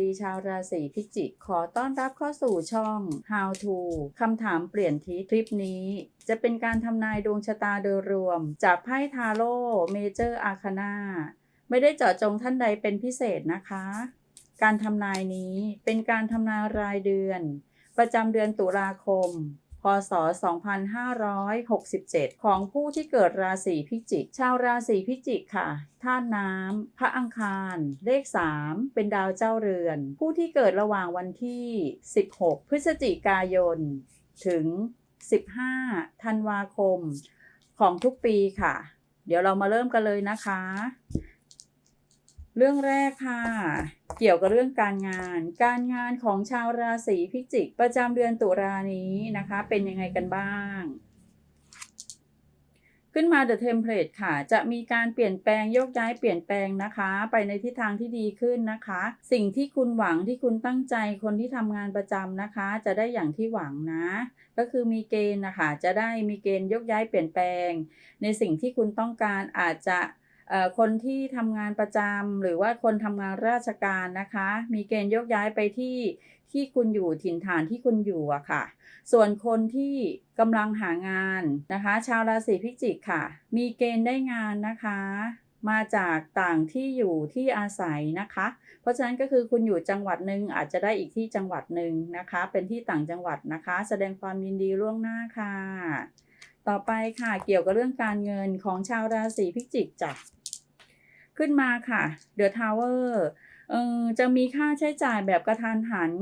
ดีชาวราศีพิจิก ขอต้อนรับเข้าสู่ช่อง How to คำถามเปลี่ยนทิศคลิปนี้ จะเป็นการทำนายดวงชะตาโดยรวม จากไพ่ทาโร่เมเจอร์อาคานาไม่ได้เจาะจงท่านใดเป็นพิเศษนะคะ การทำนายนี้เป็นการทำนายรายเดือน ประจำเดือนตุลาคม พศ 2567 ของผู้ที่เกิดราศีพิจิก ชาวราศีพิจิกค่ะธาตุน้ำ พระอังคาร เลข 3 เป็นดาวเจ้าเรือน ผู้ที่เกิดระหว่างวันที่ 16 พฤศจิกายน ถึง 15 ธันวาคม ของทุกปีค่ะ เดี๋ยวเรามาเริ่มกันเลยนะคะ เรื่องแรกค่ะ เกี่ยวกับเรื่องการงาน การงานของชาวราศีพิจิก ประจำเดือนตุลานี้นะคะ เป็นยังไงกันบ้าง ขึ้นมา The Template ค่ะ จะมีการเปลี่ยนแปลงโยกย้ายเปลี่ยนแปลงนะคะ ไปในทิศทางที่ดีขึ้นนะคะ สิ่งที่คุณหวังที่คุณตั้งใจคนที่ทำงานประจำนะคะ จะได้อย่างที่หวังนะ ก็คือมีเกณฑ์นะคะ จะได้มีเกณฑ์ยกย้ายเปลี่ยนแปลง ในสิ่งที่คุณต้องการอาจจะ คนที่ทำงานประจำหรือว่าคนทำงานราชการนะคะ มีเกณฑ์ยกย้ายไปที่ที่คุณอยู่ถิ่นฐานที่คุณอยู่อะค่ะ ส่วนคนที่กำลังหางานนะคะ ชาวราศีพิจิกค่ะ มีเกณฑ์ได้งานนะคะ มาจากต่างที่อยู่ที่อาศัยนะคะ เพราะฉะนั้นก็คือคุณอยู่จังหวัดหนึ่งอาจจะได้อีกที่จังหวัดหนึ่งนะคะ เป็นที่ต่างจังหวัดนะคะ แสดงความยินดีล่วงหน้าค่ะต่อไปค่ะเกี่ยวกับเรื่องการเงินของชาวราศีพิจิกจ้ะ ขึ้นมาค่ะ The Tower เออจะมีค่าใช้จ่ายแบบกระทันหัน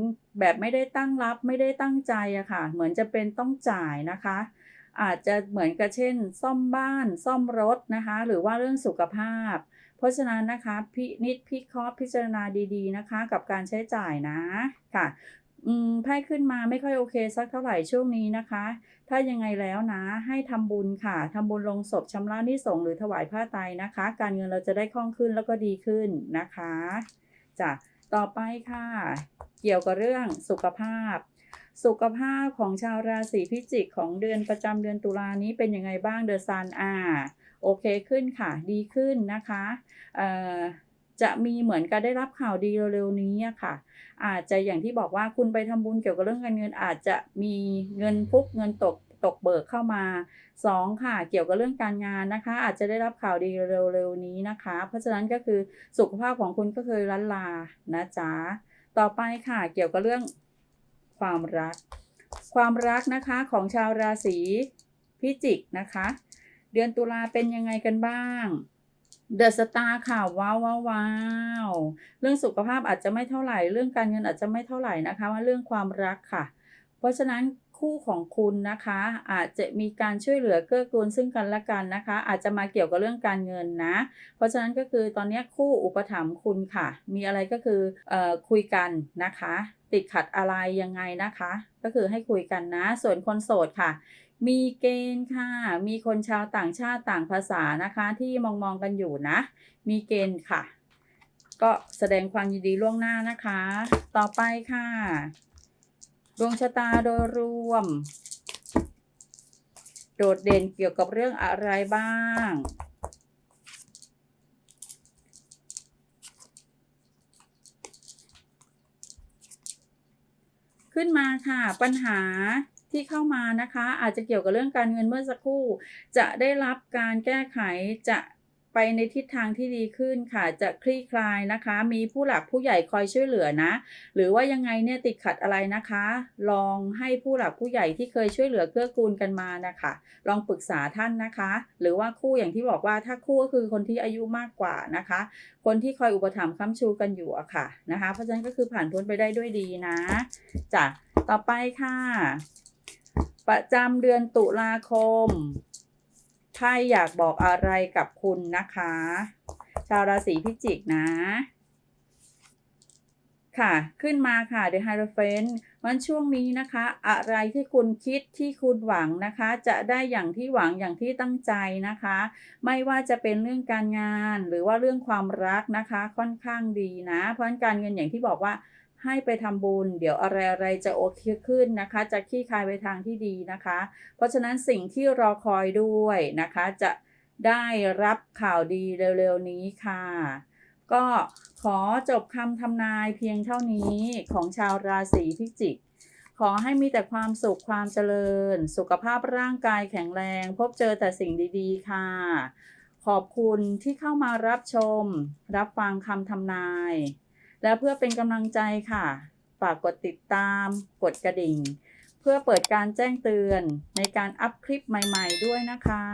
แบบไม่ได้ตั้งรับไม่ได้ตั้งใจอะค่ะ เหมือนจะเป็นต้องจ่ายนะคะ อาจจะเหมือนกับเช่น ซ่อมบ้านซ่อมรถนะคะ หรือว่าเรื่องสุขภาพ เพราะฉะนั้นนะคะพินิจพิเคราะห์พิจารณาดีๆนะคะ กับการใช้จ่ายนะค่ะ อืมไพ่ขึ้นมาไม่ค่อยโอเคสักเท่าไหร่ช่วงนี้นะคะ ถ้ายังไงแล้วนะให้ทำบุญค่ะทำบุญลงศพชำระนี้สงหรือถวายผ้าไตรนะคะ การเงินเราจะได้คล่องขึ้นแล้วก็ดีขึ้นนะคะจ้ะต่อไปค่ะ เกี่ยวกับเรื่องสุขภาพ สุขภาพของชาวราศีพิจิกของเดือนประจำเดือนตุลานี้เป็นยังไงบ้างเดอะซันอ่าโอเคขึ้นค่ะ ดีขึ้นนะคะเอ่อ จะมีเหมือนกับได้รับข่าวดีเร็วๆนี้ค่ะ อาจจะอย่างที่บอกว่าคุณไปทำบุญเกี่ยวกับเรื่องการเงิน อาจจะมีเงินฟุกเงินตกตกเบิกเข้ามาสองค่ะ เกี่ยวกับเรื่องการงานนะคะ อาจจะได้รับข่าวดีเร็วๆนี้นะคะ เพราะฉะนั้นก็คือสุขภาพของคุณก็เคยล้านลานะจ๊ะต่อไปค่ะเกี่ยวกับเรื่องความรัก ความรักนะคะของชาวราศีพิจิกนะคะ เดือนตุลาเป็นยังไงกันบ้าง เดอะสตาร์ค่ะว้าวว้าวว้าวเรื่องสุขภาพอาจจะไม่เท่าไหร่ เรื่องการเงินอาจจะไม่เท่าไหร่นะคะว่าเรื่องความรักค่ะ เพราะฉะนั้นคู่ของคุณนะคะ อาจจะมีการช่วยเหลือเกื้อกูลซึ่งกันและกันนะคะ อาจจะมาเกี่ยวกับเรื่องการเงินนะ เพราะฉะนั้นก็คือตอนนี้คู่อุปถัมภ์คุณค่ะ มีอะไรก็คือเอ่อคุยกันนะคะ ติดขัดอะไรยังไงนะคะ ก็คือให้คุยกันนะ ส่วนคนโสดค่ะ มีเกณฑ์ค่ะ มีคนชาวต่างชาติต่างภาษานะคะ ที่มองมองกันอยู่นะ มีเกณฑ์ค่ะ ก็แสดงความยินดีล่วงหน้านะคะ ต่อไปค่ะ ดวงชะตาโดยรวม โดดเด่นเกี่ยวกับเรื่องอะไรบ้างขึ้นมาค่ะปัญหา ที่เข้ามานะคะ อาจจะเกี่ยวกับเรื่องการเงินเมื่อสักครู่ จะได้รับการแก้ไขจะไปในทิศทางที่ดีขึ้นค่ะ จะคลี่คลายนะคะ มีผู้หลักผู้ใหญ่คอยช่วยเหลือนะ หรือว่ายังไงเนี่ยติดขัดอะไรนะคะ ลองให้ผู้หลักผู้ใหญ่ที่เคยช่วยเหลือเกื้อกูลกันมานะคะ ลองปรึกษาท่านนะคะ หรือว่าคู่อย่างที่บอกว่าถ้าคู่ก็คือคนที่อายุมากกว่านะคะ คนที่คอยอุปถัมภ์ค้ำชูกันอยู่อะค่ะนะคะ เพราะฉะนั้นก็คือผ่านพ้นไปได้ด้วยดีนะจ้ะต่อไปค่ะ ประจำเดือนตุลาคมไพ่อยากบอกอะไรกับคุณนะคะ ชาวราศีพิจิกนะ ค่ะขึ้นมาค่ะ The Hierophant วันช่วงนี้นะคะ อะไรที่คุณคิดที่คุณหวังนะคะ จะได้อย่างที่หวังอย่างที่ตั้งใจนะคะ ไม่ว่าจะเป็นเรื่องการงานหรือว่าเรื่องความรักนะคะ ค่อนข้างดีนะ เพราะงั้นการเงินอย่างที่บอกว่า ให้ไปทำบุญ เดี๋ยวอะไรอะไรจะโอเคขึ้นนะคะ จะขี้คายไปทางที่ดีนะคะ เพราะฉะนั้นสิ่งที่รอคอยด้วยนะคะ จะได้รับข่าวดีเร็วๆนี้ค่ะ ก็ขอจบคำทำนายเพียงเท่านี้ของชาวราศีพิจิก ขอให้มีแต่ความสุขความเจริญ สุขภาพร่างกายแข็งแรง พบเจอแต่สิ่งดีๆ ค่ะ ขอบคุณที่เข้ามารับชม รับฟังคำทำนาย และเพื่อเป็นกำลังใจค่ะ ฝากกดติดตาม กดกระดิ่ง เพื่อเปิดการแจ้งเตือนในการอัพคลิปใหม่ๆด้วยนะคะ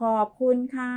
ขอบคุณค่ะ